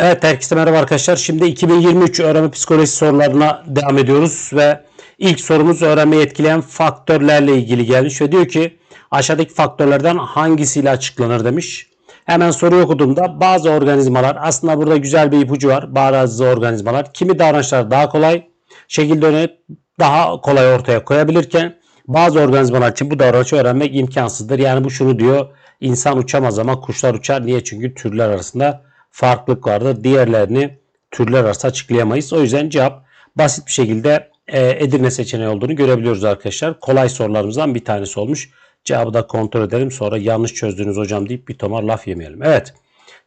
Evet herkese merhaba arkadaşlar. Şimdi 2023 öğrenme psikolojisi sorularına devam ediyoruz ve ilk sorumuz öğrenmeyi etkileyen faktörlerle ilgili gelmiş ve diyor ki aşağıdaki faktörlerden hangisiyle açıklanır demiş. Hemen soruyu okuduğumda bazı organizmalar aslında burada güzel bir ipucu var. Bazı organizmalar kimi davranışlar daha kolay şekilde daha kolay ortaya koyabilirken bazı organizmalar için bu davranışı öğrenmek imkansızdır. Yani bu şunu diyor insan uçamaz ama kuşlar uçar. Niye? Çünkü türler arasında farklılık vardır. Diğerlerini türler arası açıklayamayız. O yüzden cevap basit bir şekilde e, Edirne seçeneği olduğunu görebiliyoruz arkadaşlar. Kolay sorularımızdan bir tanesi olmuş. Cevabı da kontrol edelim. Sonra yanlış çözdünüz hocam deyip bir tomar laf yemeyelim. Evet.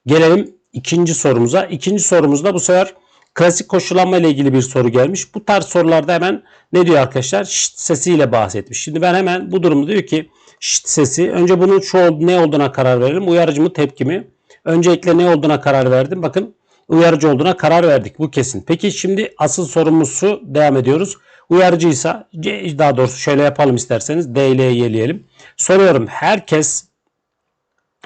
Gelelim ikinci sorumuza. İkinci sorumuzda bu sefer klasik koşullanma ile ilgili bir soru gelmiş. Bu tarz sorularda hemen ne diyor arkadaşlar? Şşt sesiyle bahsetmiş. Şimdi ben hemen bu durumda diyor ki şşt sesi. Önce bunun şu ne olduğuna karar verelim. Uyarıcı mı tepki mi? Öncelikle ne olduğuna karar verdim. Bakın uyarıcı olduğuna karar verdik. Bu kesin. Peki şimdi asıl sorumuzu devam ediyoruz. Uyarıcıysa daha doğrusu şöyle yapalım isterseniz. D ile yeleyelim. Soruyorum. Herkes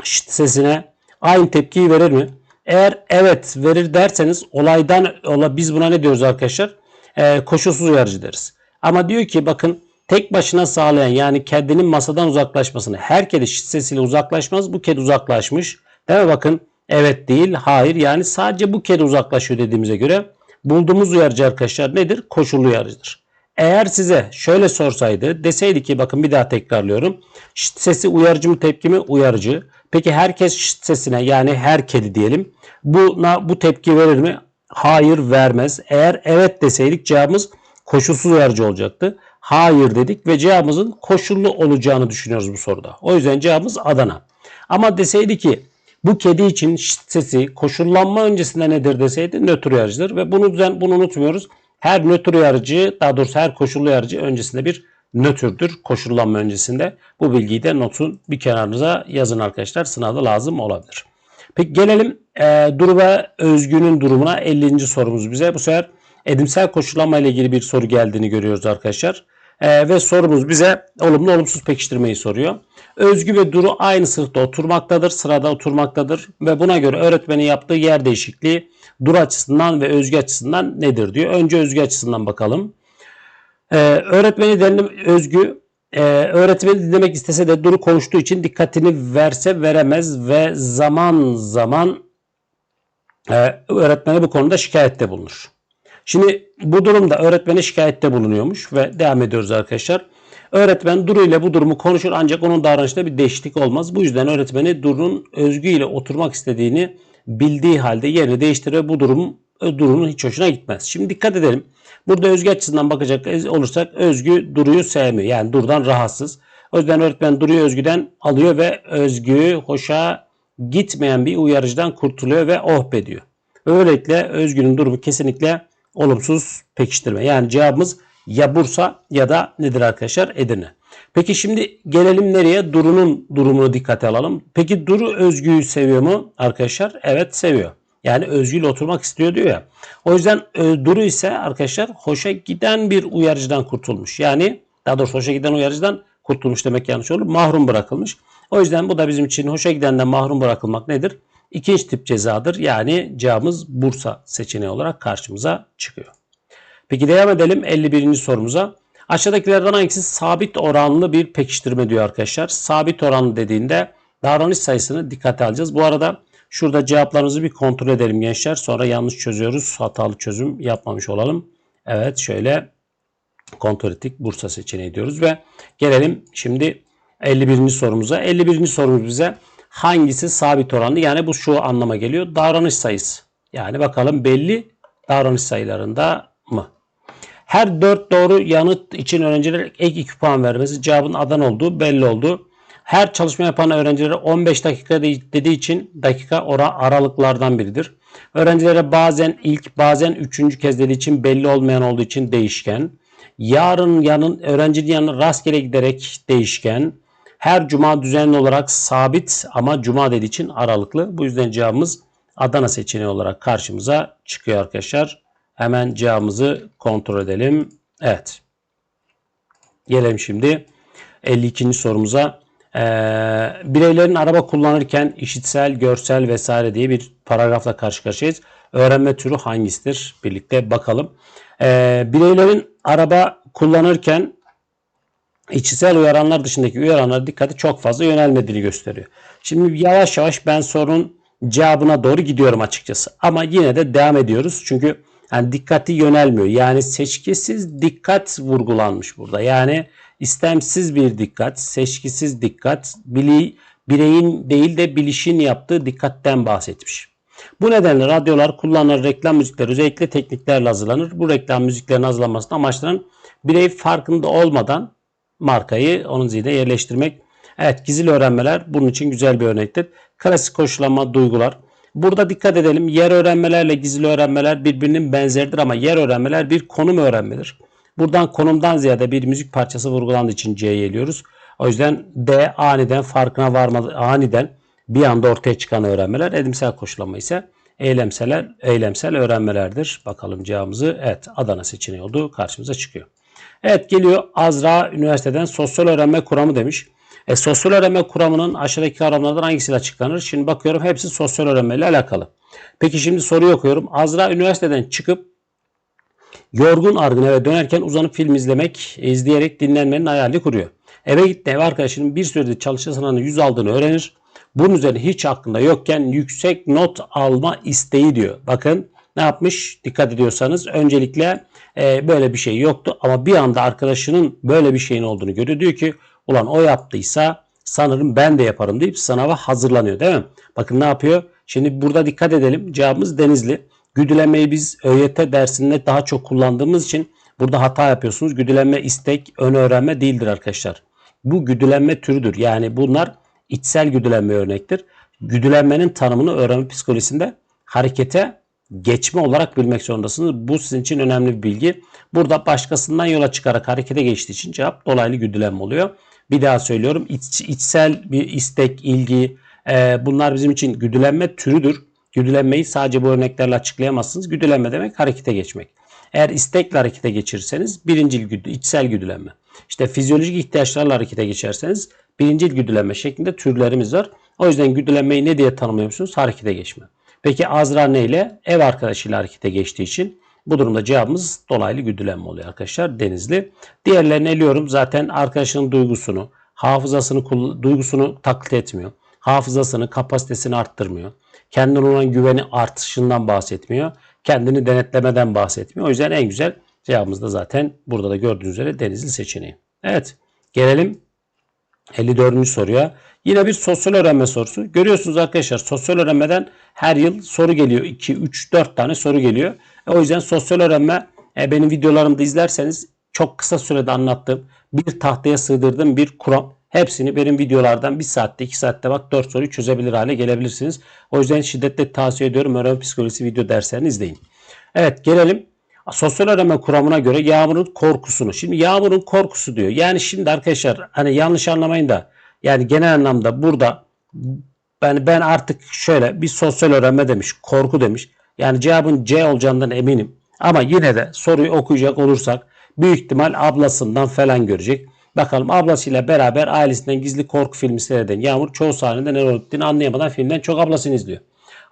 şşt sesine aynı tepkiyi verir mi? Eğer evet verir derseniz olaydan ola biz buna ne diyoruz arkadaşlar? Ee, koşulsuz uyarıcı deriz. Ama diyor ki bakın tek başına sağlayan yani kedinin masadan uzaklaşmasını her kedi şşt sesiyle uzaklaşmaz. Bu kedi uzaklaşmış. Mi bakın? Evet değil, hayır. Yani sadece bu kedi uzaklaşıyor dediğimize göre bulduğumuz uyarıcı arkadaşlar nedir? Koşullu uyarıcıdır. Eğer size şöyle sorsaydı deseydi ki bakın bir daha tekrarlıyorum. Şşt sesi uyarıcı mı tepki mi? Uyarıcı. Peki herkes şşt sesine yani her kedi diyelim. Buna bu tepki verir mi? Hayır vermez. Eğer evet deseydik cevabımız koşulsuz uyarıcı olacaktı. Hayır dedik ve cevabımızın koşullu olacağını düşünüyoruz bu soruda. O yüzden cevabımız Adana. Ama deseydi ki bu kedi için sesi koşullanma öncesinde nedir deseydi nötr uyarıcıdır ve bunu bunu unutmuyoruz. Her nötr uyarıcı daha doğrusu her koşullu uyarıcı öncesinde bir nötrdür koşullanma öncesinde. Bu bilgiyi de notun bir kenarınıza yazın arkadaşlar. Sınavda lazım olabilir. Peki gelelim e, Duru ve Özgü'nün durumuna 50. sorumuz bize. Bu sefer edimsel koşullanma ile ilgili bir soru geldiğini görüyoruz arkadaşlar. E, ve sorumuz bize olumlu olumsuz pekiştirmeyi soruyor. Özgü ve Duru aynı sınıfta oturmaktadır, sırada oturmaktadır ve buna göre öğretmenin yaptığı yer değişikliği Duru açısından ve Özgü açısından nedir diyor. Önce Özgü açısından bakalım. Ee, öğretmeni dinledim Özgü e, öğretmeni dinlemek istese de Duru konuştuğu için dikkatini verse veremez ve zaman zaman e, öğretmene bu konuda şikayette bulunur. Şimdi bu durumda öğretmene şikayette bulunuyormuş ve devam ediyoruz arkadaşlar. Öğretmen Duru ile bu durumu konuşur ancak onun davranışında bir değişiklik olmaz. Bu yüzden öğretmeni Duru'nun Özgü ile oturmak istediğini bildiği halde yerini değiştirir bu durum Duru'nun hiç hoşuna gitmez. Şimdi dikkat edelim. Burada Özgü açısından bakacak olursak Özgü Duru'yu sevmiyor. Yani Duru'dan rahatsız. O yüzden öğretmen Duru'yu Özgü'den alıyor ve Özgü hoşa gitmeyen bir uyarıcıdan kurtuluyor ve oh be diyor. Böylelikle Özgü'nün durumu kesinlikle olumsuz pekiştirme. Yani cevabımız ya Bursa ya da nedir arkadaşlar Edirne. Peki şimdi gelelim nereye? Duru'nun durumunu dikkate alalım. Peki Duru Özgü'yü seviyor mu arkadaşlar? Evet seviyor. Yani Özgü ile oturmak istiyor diyor ya. O yüzden e, Duru ise arkadaşlar hoşa giden bir uyarıcıdan kurtulmuş. Yani daha doğrusu hoşa giden uyarıcıdan kurtulmuş demek yanlış olur. Mahrum bırakılmış. O yüzden bu da bizim için hoşa gidenden mahrum bırakılmak nedir? İkinci tip cezadır. Yani cevabımız Bursa seçeneği olarak karşımıza çıkıyor. Peki devam edelim 51. sorumuza. Aşağıdakilerden hangisi sabit oranlı bir pekiştirme diyor arkadaşlar. Sabit oranlı dediğinde davranış sayısını dikkate alacağız. Bu arada şurada cevaplarımızı bir kontrol edelim gençler. Sonra yanlış çözüyoruz. Hatalı çözüm yapmamış olalım. Evet şöyle kontrol ettik. Bursa seçeneği diyoruz ve gelelim şimdi 51. sorumuza. 51. sorumuz bize hangisi sabit oranlı? Yani bu şu anlama geliyor. Davranış sayısı. Yani bakalım belli davranış sayılarında mı? Her 4 doğru yanıt için öğrencilere ek 2 puan vermesi cevabın adan olduğu belli oldu. Her çalışma yapan öğrencilere 15 dakika dediği için dakika oran aralıklardan biridir. Öğrencilere bazen ilk bazen üçüncü kez dediği için belli olmayan olduğu için değişken. Yarın yanın öğrencinin yanına rastgele giderek değişken. Her cuma düzenli olarak sabit ama cuma dediği için aralıklı. Bu yüzden cevabımız Adana seçeneği olarak karşımıza çıkıyor arkadaşlar. Hemen cevabımızı kontrol edelim. Evet. Gelelim şimdi 52. sorumuza. Ee, bireylerin araba kullanırken işitsel, görsel vesaire diye bir paragrafla karşı karşıyayız. Öğrenme türü hangisidir? Birlikte bakalım. Ee, bireylerin araba kullanırken içsel uyaranlar dışındaki uyaranlara dikkati çok fazla yönelmediğini gösteriyor. Şimdi yavaş yavaş ben sorunun cevabına doğru gidiyorum açıkçası. Ama yine de devam ediyoruz. Çünkü yani dikkati yönelmiyor. Yani seçkisiz dikkat vurgulanmış burada. Yani istemsiz bir dikkat, seçkisiz dikkat, bireyin değil de bilişin yaptığı dikkatten bahsetmiş. Bu nedenle radyolar kullanılan reklam müzikleri özellikle tekniklerle hazırlanır. Bu reklam müziklerinin hazırlanmasını amaçlanan birey farkında olmadan markayı onun zihnine yerleştirmek. Evet gizli öğrenmeler bunun için güzel bir örnektir. Klasik koşullama duygular. Burada dikkat edelim. Yer öğrenmelerle gizli öğrenmeler birbirinin benzeridir ama yer öğrenmeler bir konum öğrenmedir. Buradan konumdan ziyade bir müzik parçası vurgulandığı için C'ye geliyoruz. O yüzden D aniden farkına varmadı, aniden bir anda ortaya çıkan öğrenmeler. Edimsel koşullama ise eylemsel, eylemsel öğrenmelerdir. Bakalım cevabımızı. Evet Adana seçeneği oldu. Karşımıza çıkıyor. Evet geliyor Azra Üniversiteden sosyal öğrenme kuramı demiş. E, sosyal öğrenme kuramının aşağıdaki kavramlardan hangisiyle açıklanır? Şimdi bakıyorum hepsi sosyal öğrenme ile alakalı. Peki şimdi soruyu okuyorum. Azra üniversiteden çıkıp yorgun argın eve dönerken uzanıp film izlemek, izleyerek dinlenmenin hayalini kuruyor. Eve gitti ev arkadaşının bir süredir çalışma sınavında 100 aldığını öğrenir. Bunun üzerine hiç aklında yokken yüksek not alma isteği diyor. Bakın ne yapmış? Dikkat ediyorsanız öncelikle e, böyle bir şey yoktu ama bir anda arkadaşının böyle bir şeyin olduğunu görüyor. Diyor ki ulan o yaptıysa sanırım ben de yaparım deyip sınava hazırlanıyor değil mi? Bakın ne yapıyor? Şimdi burada dikkat edelim. Cevabımız Denizli. Güdülenmeyi biz ÖYT dersinde daha çok kullandığımız için burada hata yapıyorsunuz. Güdülenme istek, ön öğrenme değildir arkadaşlar. Bu güdülenme türüdür. Yani bunlar içsel güdülenme örnektir. Güdülenmenin tanımını öğrenme psikolojisinde harekete geçme olarak bilmek zorundasınız. Bu sizin için önemli bir bilgi. Burada başkasından yola çıkarak harekete geçtiği için cevap dolaylı güdülenme oluyor. Bir daha söylüyorum. İç, içsel bir istek, ilgi e, bunlar bizim için güdülenme türüdür. Güdülenmeyi sadece bu örneklerle açıklayamazsınız. Güdülenme demek harekete geçmek. Eğer istekle harekete geçirirseniz birincil güdü, içsel güdülenme. İşte fizyolojik ihtiyaçlarla harekete geçerseniz birincil güdülenme şeklinde türlerimiz var. O yüzden güdülenmeyi ne diye tanımlıyorsunuz? Harekete geçme. Peki Azra ne ile? Ev arkadaşıyla harekete geçtiği için bu durumda cevabımız dolaylı güdülenme oluyor arkadaşlar. Denizli. Diğerlerini eliyorum. Zaten arkadaşının duygusunu, hafızasını, duygusunu taklit etmiyor. Hafızasını, kapasitesini arttırmıyor. Kendine olan güveni artışından bahsetmiyor. Kendini denetlemeden bahsetmiyor. O yüzden en güzel cevabımız da zaten burada da gördüğünüz üzere Denizli seçeneği. Evet. Gelelim 54. soruya. Yine bir sosyal öğrenme sorusu. Görüyorsunuz arkadaşlar sosyal öğrenmeden her yıl soru geliyor. 2, 3, 4 tane soru geliyor. E, o yüzden sosyal öğrenme e, benim videolarımda izlerseniz çok kısa sürede anlattığım bir tahtaya sığdırdığım bir kuram. Hepsini benim videolardan 1 saatte 2 saatte bak 4 soruyu çözebilir hale gelebilirsiniz. O yüzden şiddetle tavsiye ediyorum. Öğrenme psikolojisi video derslerini izleyin. Evet gelelim sosyal öğrenme kuramına göre yağmurun korkusunu. Şimdi yağmurun korkusu diyor. Yani şimdi arkadaşlar hani yanlış anlamayın da yani genel anlamda burada ben, ben artık şöyle bir sosyal öğrenme demiş. Korku demiş. Yani cevabın C olacağından eminim. Ama yine de soruyu okuyacak olursak büyük ihtimal ablasından falan görecek. Bakalım ablasıyla beraber ailesinden gizli korku filmi seyreden Yağmur çoğu sahnede ne olduğunu anlayamadan filmden çok ablasını izliyor.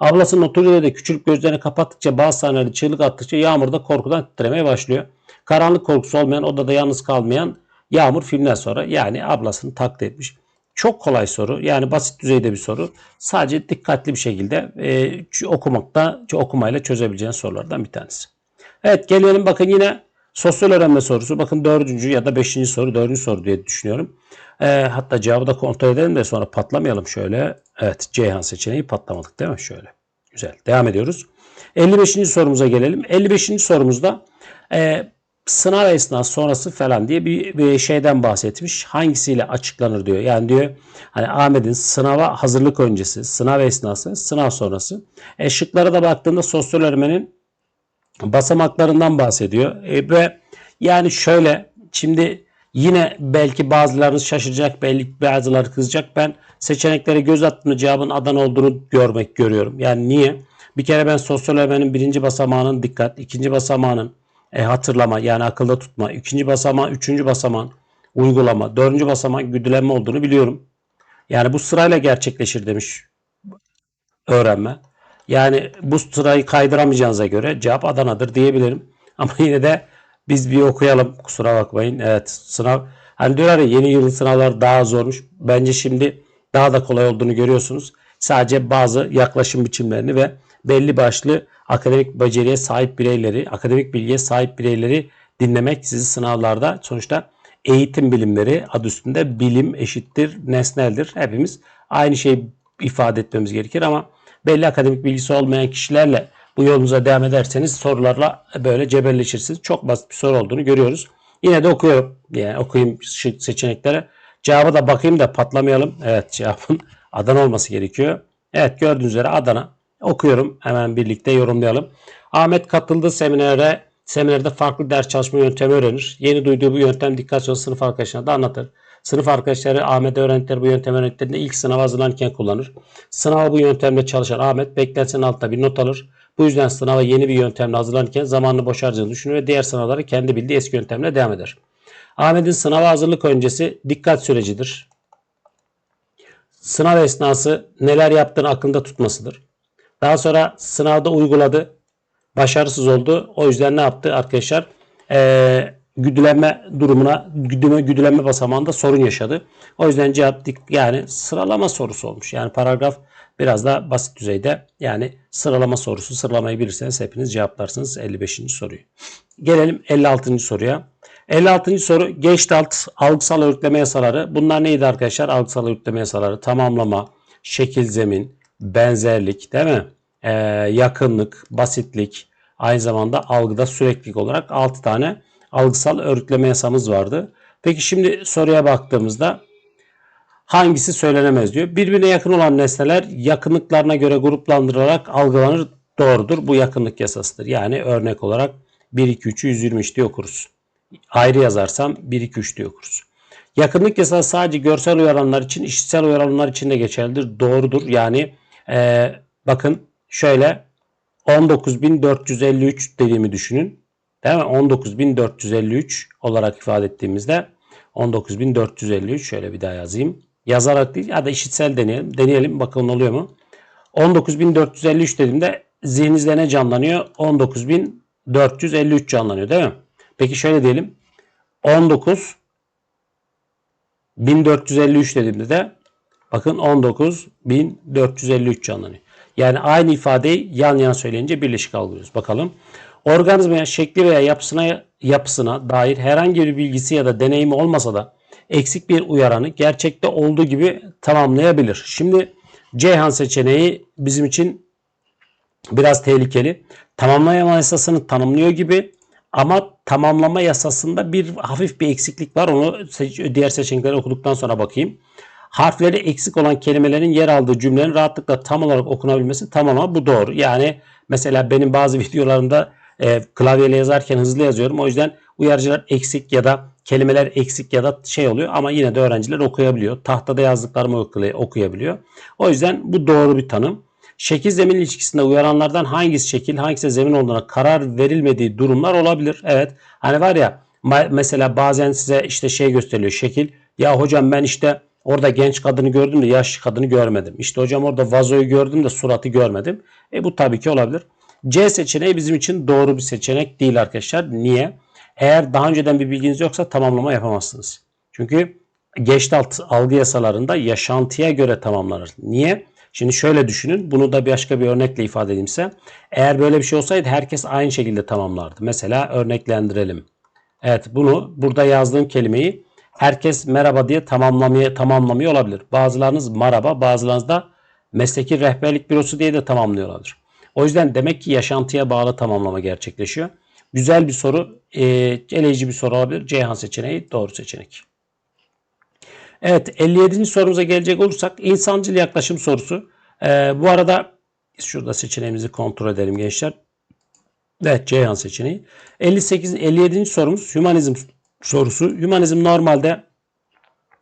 Ablasının oturduğu yerde küçülüp gözlerini kapattıkça bazı sahnelerde çığlık attıkça Yağmur da korkudan titremeye başlıyor. Karanlık korkusu olmayan odada yalnız kalmayan Yağmur filmden sonra yani ablasını taklit etmiş. Çok kolay soru. Yani basit düzeyde bir soru. Sadece dikkatli bir şekilde e, okumakta, okumayla çözebileceğiniz sorulardan bir tanesi. Evet gelelim bakın yine sosyal öğrenme sorusu. Bakın dördüncü ya da beşinci soru, dördüncü soru diye düşünüyorum. E, hatta cevabı da kontrol edelim de sonra patlamayalım şöyle. Evet Ceyhan seçeneği patlamadık değil mi? Şöyle. Güzel. Devam ediyoruz. 55. sorumuza gelelim. 55. sorumuzda e, sınav esnası sonrası falan diye bir, bir şeyden bahsetmiş. Hangisiyle açıklanır diyor. Yani diyor hani Ahmet'in sınava hazırlık öncesi, sınav esnası, sınav sonrası. E, şıklara da baktığında sosyal öğrenmenin basamaklarından bahsediyor. E, ve yani şöyle şimdi yine belki bazılarınız şaşıracak, belki bazıları kızacak. Ben seçeneklere göz attığımda cevabın Adana olduğunu görmek görüyorum. Yani niye? Bir kere ben sosyal öğrenmenin birinci basamağının dikkat, ikinci basamağının e, hatırlama yani akılda tutma. ikinci basamağı, üçüncü basamağın uygulama. Dördüncü basamak güdülenme olduğunu biliyorum. Yani bu sırayla gerçekleşir demiş öğrenme. Yani bu sırayı kaydıramayacağınıza göre cevap Adana'dır diyebilirim. Ama yine de biz bir okuyalım. Kusura bakmayın. Evet sınav. Hani diyorlar ya yeni yıl sınavlar daha zormuş. Bence şimdi daha da kolay olduğunu görüyorsunuz. Sadece bazı yaklaşım biçimlerini ve belli başlı akademik beceriye sahip bireyleri, akademik bilgiye sahip bireyleri dinlemek sizi sınavlarda sonuçta eğitim bilimleri adı üstünde bilim eşittir nesneldir. Hepimiz aynı şeyi ifade etmemiz gerekir ama belli akademik bilgisi olmayan kişilerle bu yolunuza devam ederseniz sorularla böyle cebelleşirsiniz. Çok basit bir soru olduğunu görüyoruz. Yine de okuyorum. Yani okuyayım seçeneklere. Cevaba da bakayım da patlamayalım. Evet cevabın Adana olması gerekiyor. Evet gördüğünüz üzere Adana. Okuyorum. Hemen birlikte yorumlayalım. Ahmet katıldığı seminere seminerde farklı ders çalışma yöntemi öğrenir. Yeni duyduğu bu yöntem dikkat sonra sınıf arkadaşlarına da anlatır. Sınıf arkadaşları Ahmet'e öğrendikleri bu yöntem öğrendiklerinde ilk sınav hazırlanırken kullanır. Sınava bu yöntemle çalışan Ahmet beklentisinin altında bir not alır. Bu yüzden sınava yeni bir yöntemle hazırlanırken zamanını boş harcadığını düşünür ve diğer sınavları kendi bildiği eski yöntemle devam eder. Ahmet'in sınava hazırlık öncesi dikkat sürecidir. Sınav esnası neler yaptığını aklında tutmasıdır. Daha sonra sınavda uyguladı. Başarısız oldu. O yüzden ne yaptı arkadaşlar? Ee, güdülenme durumuna, güdüme, güdülenme basamağında sorun yaşadı. O yüzden cevap yani sıralama sorusu olmuş. Yani paragraf biraz da basit düzeyde. Yani sıralama sorusu. Sıralamayı bilirseniz hepiniz cevaplarsınız 55. soruyu. Gelelim 56. soruya. 56. soru Geçtalt algısal örgütleme yasaları. Bunlar neydi arkadaşlar? Algısal örgütleme yasaları. Tamamlama, şekil zemin, benzerlik değil mi? Ee, yakınlık, basitlik, aynı zamanda algıda süreklilik olarak 6 tane algısal örgütleme yasamız vardı. Peki şimdi soruya baktığımızda hangisi söylenemez diyor. Birbirine yakın olan nesneler yakınlıklarına göre gruplandırılarak algılanır. Doğrudur. Bu yakınlık yasasıdır. Yani örnek olarak 1, 2, 3'ü 123 diye okuruz. Ayrı yazarsam 1, 2, 3 diye okuruz. Yakınlık yasası sadece görsel uyaranlar için, işitsel uyaranlar için de geçerlidir. Doğrudur. Yani e, bakın şöyle 19453 dediğimi düşünün. Değil mi? 19453 olarak ifade ettiğimizde 19453 şöyle bir daha yazayım. Yazarak değil ya da işitsel deneyelim. Deneyelim bakalım oluyor mu? 19453 dediğimde zihninizde ne canlanıyor? 19453 canlanıyor değil mi? Peki şöyle diyelim. 19 1453 dediğimde de bakın 19 1453 canlanıyor. Yani aynı ifadeyi yan yana söyleyince birleşik algılıyoruz. Bakalım. Organizmaya şekli veya yapısına yapısına dair herhangi bir bilgisi ya da deneyimi olmasa da eksik bir uyaranı gerçekte olduğu gibi tamamlayabilir. Şimdi Ceyhan seçeneği bizim için biraz tehlikeli. Tamamlama yasasını tanımlıyor gibi ama tamamlama yasasında bir hafif bir eksiklik var. Onu diğer seçenekleri okuduktan sonra bakayım. Harfleri eksik olan kelimelerin yer aldığı cümlenin rahatlıkla tam olarak okunabilmesi tamam bu doğru. Yani mesela benim bazı videolarımda e, klavyeyle yazarken hızlı yazıyorum. O yüzden uyarıcılar eksik ya da kelimeler eksik ya da şey oluyor ama yine de öğrenciler okuyabiliyor. Tahtada yazdıklarımı okuy- okuyabiliyor. O yüzden bu doğru bir tanım. Şekil zemin ilişkisinde uyaranlardan hangisi şekil hangisi zemin olduğuna karar verilmediği durumlar olabilir. Evet hani var ya mesela bazen size işte şey gösteriliyor şekil. Ya hocam ben işte orada genç kadını gördüm de yaşlı kadını görmedim. İşte hocam orada vazoyu gördüm de suratı görmedim. E bu tabii ki olabilir. C seçeneği bizim için doğru bir seçenek değil arkadaşlar. Niye? Eğer daha önceden bir bilginiz yoksa tamamlama yapamazsınız. Çünkü Geçtalt algı yasalarında yaşantıya göre tamamlanır. Niye? Şimdi şöyle düşünün. Bunu da başka bir örnekle ifade edeyim size. Eğer böyle bir şey olsaydı herkes aynı şekilde tamamlardı. Mesela örneklendirelim. Evet bunu burada yazdığım kelimeyi herkes merhaba diye tamamlamaya tamamlamıyor olabilir. Bazılarınız merhaba, bazılarınız da mesleki rehberlik bürosu diye de tamamlıyor olabilir. O yüzden demek ki yaşantıya bağlı tamamlama gerçekleşiyor. Güzel bir soru, e, eleyici bir soru olabilir. Ceyhan seçeneği doğru seçenek. Evet 57. sorumuza gelecek olursak insancıl yaklaşım sorusu. Ee, bu arada şurada seçeneğimizi kontrol edelim gençler. Evet Ceyhan seçeneği. 58 57. sorumuz hümanizm sorusu. Hümanizm normalde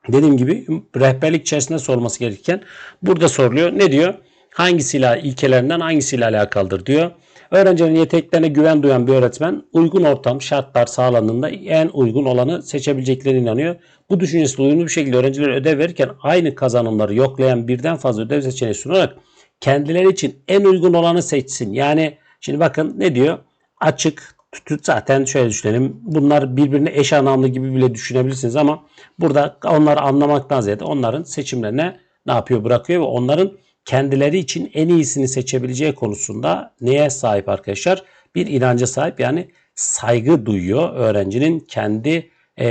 dediğim gibi rehberlik içerisinde sorulması gerekirken burada soruluyor. Ne diyor? Hangisiyle ilkelerinden hangisiyle alakalıdır diyor. Öğrencilerin yeteneklerine güven duyan bir öğretmen uygun ortam, şartlar sağlandığında en uygun olanı seçebileceklerine inanıyor. Bu düşüncesiyle uyumlu bir şekilde öğrencilere ödev verirken aynı kazanımları yoklayan birden fazla ödev seçeneği sunarak kendileri için en uygun olanı seçsin. Yani şimdi bakın ne diyor? Açık, tütüt zaten şöyle düşünelim. Bunlar birbirine eş anlamlı gibi bile düşünebilirsiniz ama burada onları anlamaktan ziyade onların seçimlerine ne yapıyor bırakıyor ve onların kendileri için en iyisini seçebileceği konusunda neye sahip arkadaşlar? Bir inanca sahip yani saygı duyuyor öğrencinin kendi e,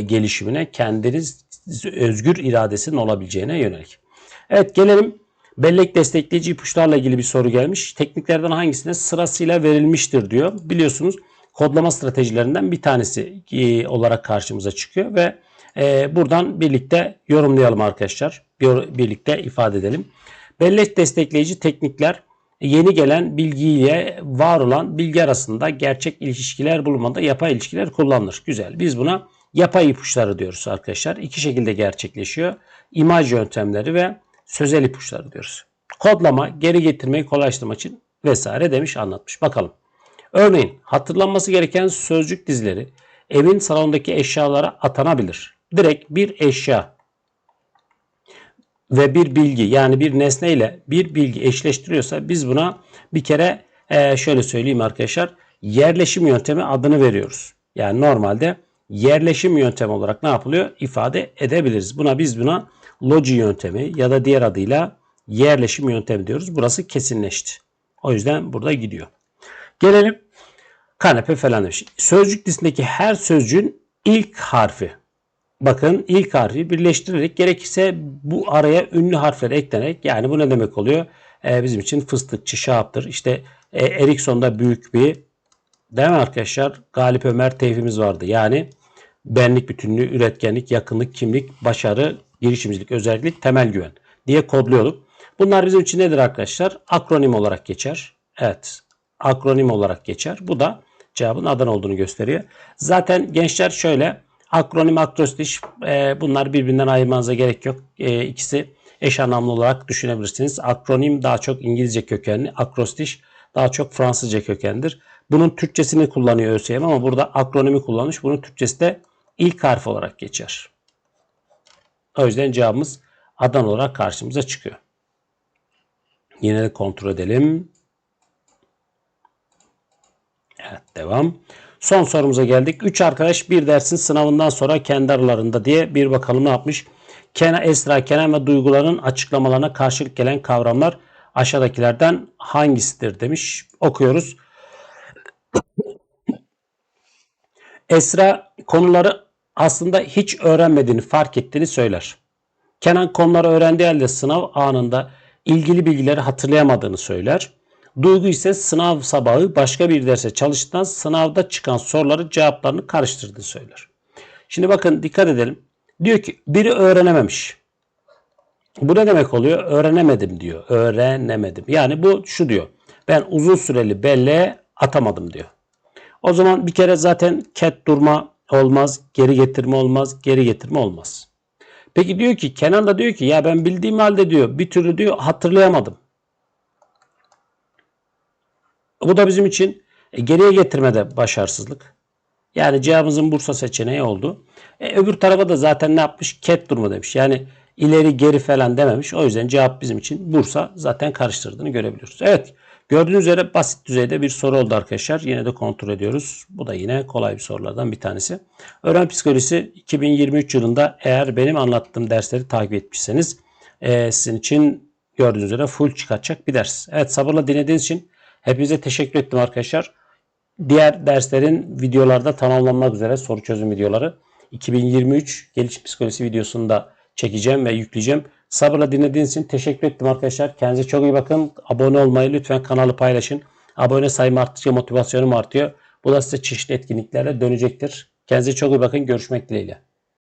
gelişimine, kendiniz özgür iradesinin olabileceğine yönelik. Evet gelelim bellek destekleyici ipuçlarla ilgili bir soru gelmiş. Tekniklerden hangisine sırasıyla verilmiştir diyor. Biliyorsunuz kodlama stratejilerinden bir tanesi e, olarak karşımıza çıkıyor ve e, buradan birlikte yorumlayalım arkadaşlar. Bir, birlikte ifade edelim. Bellek destekleyici teknikler yeni gelen bilgiyle var olan bilgi arasında gerçek ilişkiler bulunmada yapay ilişkiler kullanılır. Güzel. Biz buna yapay ipuçları diyoruz arkadaşlar. İki şekilde gerçekleşiyor. İmaj yöntemleri ve sözel ipuçları diyoruz. Kodlama, geri getirmeyi kolaylaştırmak için vesaire demiş anlatmış. Bakalım. Örneğin hatırlanması gereken sözcük dizileri evin salondaki eşyalara atanabilir. Direkt bir eşya ve bir bilgi yani bir nesne ile bir bilgi eşleştiriyorsa biz buna bir kere e, şöyle söyleyeyim arkadaşlar yerleşim yöntemi adını veriyoruz. Yani normalde yerleşim yöntemi olarak ne yapılıyor? ifade edebiliriz. Buna biz buna loji yöntemi ya da diğer adıyla yerleşim yöntemi diyoruz. Burası kesinleşti. O yüzden burada gidiyor. Gelelim kanepe falan demiş. Sözcük dizisindeki her sözcüğün ilk harfi bakın ilk harfi birleştirerek gerekirse bu araya ünlü harfler eklenerek yani bu ne demek oluyor? Ee, bizim için fıstıkçı, şahaptır. İşte e, Ericsson'da büyük bir değil mi arkadaşlar? Galip Ömer teyfimiz vardı. Yani benlik bütünlüğü, üretkenlik, yakınlık, kimlik, başarı, girişimcilik, özellik, temel güven diye kodluyorduk. Bunlar bizim için nedir arkadaşlar? Akronim olarak geçer. Evet. Akronim olarak geçer. Bu da cevabın Adana olduğunu gösteriyor. Zaten gençler şöyle Akronim, akrostiş e, bunlar birbirinden ayırmanıza gerek yok. E, ikisi eş anlamlı olarak düşünebilirsiniz. Akronim daha çok İngilizce kökenli, akrostiş daha çok Fransızca kökendir. Bunun Türkçesini kullanıyor ÖSYM ama burada akronimi kullanmış. Bunun Türkçesi de ilk harf olarak geçer. O yüzden cevabımız Adana olarak karşımıza çıkıyor. Yine de kontrol edelim. Evet devam. Son sorumuza geldik. 3 arkadaş bir dersin sınavından sonra kendi aralarında diye bir bakalım ne yapmış. Kenan, Esra, Kenan ve duyguların açıklamalarına karşılık gelen kavramlar aşağıdakilerden hangisidir demiş. Okuyoruz. Esra konuları aslında hiç öğrenmediğini fark ettiğini söyler. Kenan konuları öğrendiği halde sınav anında ilgili bilgileri hatırlayamadığını söyler. Duygu ise sınav sabahı başka bir derse çalıştıktan sınavda çıkan soruları cevaplarını karıştırdığı söyler. Şimdi bakın dikkat edelim. Diyor ki biri öğrenememiş. Bu ne demek oluyor? Öğrenemedim diyor. Öğrenemedim. Yani bu şu diyor. Ben uzun süreli belleğe atamadım diyor. O zaman bir kere zaten ket durma olmaz, geri getirme olmaz, geri getirme olmaz. Peki diyor ki Kenan da diyor ki ya ben bildiğim halde diyor bir türlü diyor hatırlayamadım. Bu da bizim için e, geriye getirmede başarısızlık. Yani cevabımızın Bursa seçeneği oldu. E, öbür tarafa da zaten ne yapmış? Ket durumu demiş. Yani ileri geri falan dememiş. O yüzden cevap bizim için Bursa zaten karıştırdığını görebiliyoruz. Evet gördüğünüz üzere basit düzeyde bir soru oldu arkadaşlar. Yine de kontrol ediyoruz. Bu da yine kolay bir sorulardan bir tanesi. Öğrenme psikolojisi 2023 yılında eğer benim anlattığım dersleri takip etmişseniz e, sizin için gördüğünüz üzere full çıkacak bir ders. Evet sabırla dinlediğiniz için Hepinize teşekkür ettim arkadaşlar. Diğer derslerin videolarda tamamlanmak üzere soru çözüm videoları. 2023 gelişim psikolojisi videosunu da çekeceğim ve yükleyeceğim. Sabırla dinlediğiniz için teşekkür ettim arkadaşlar. Kendinize çok iyi bakın. Abone olmayı lütfen kanalı paylaşın. Abone sayım arttıkça motivasyonum artıyor. Bu da size çeşitli etkinliklerle dönecektir. Kendinize çok iyi bakın. Görüşmek dileğiyle.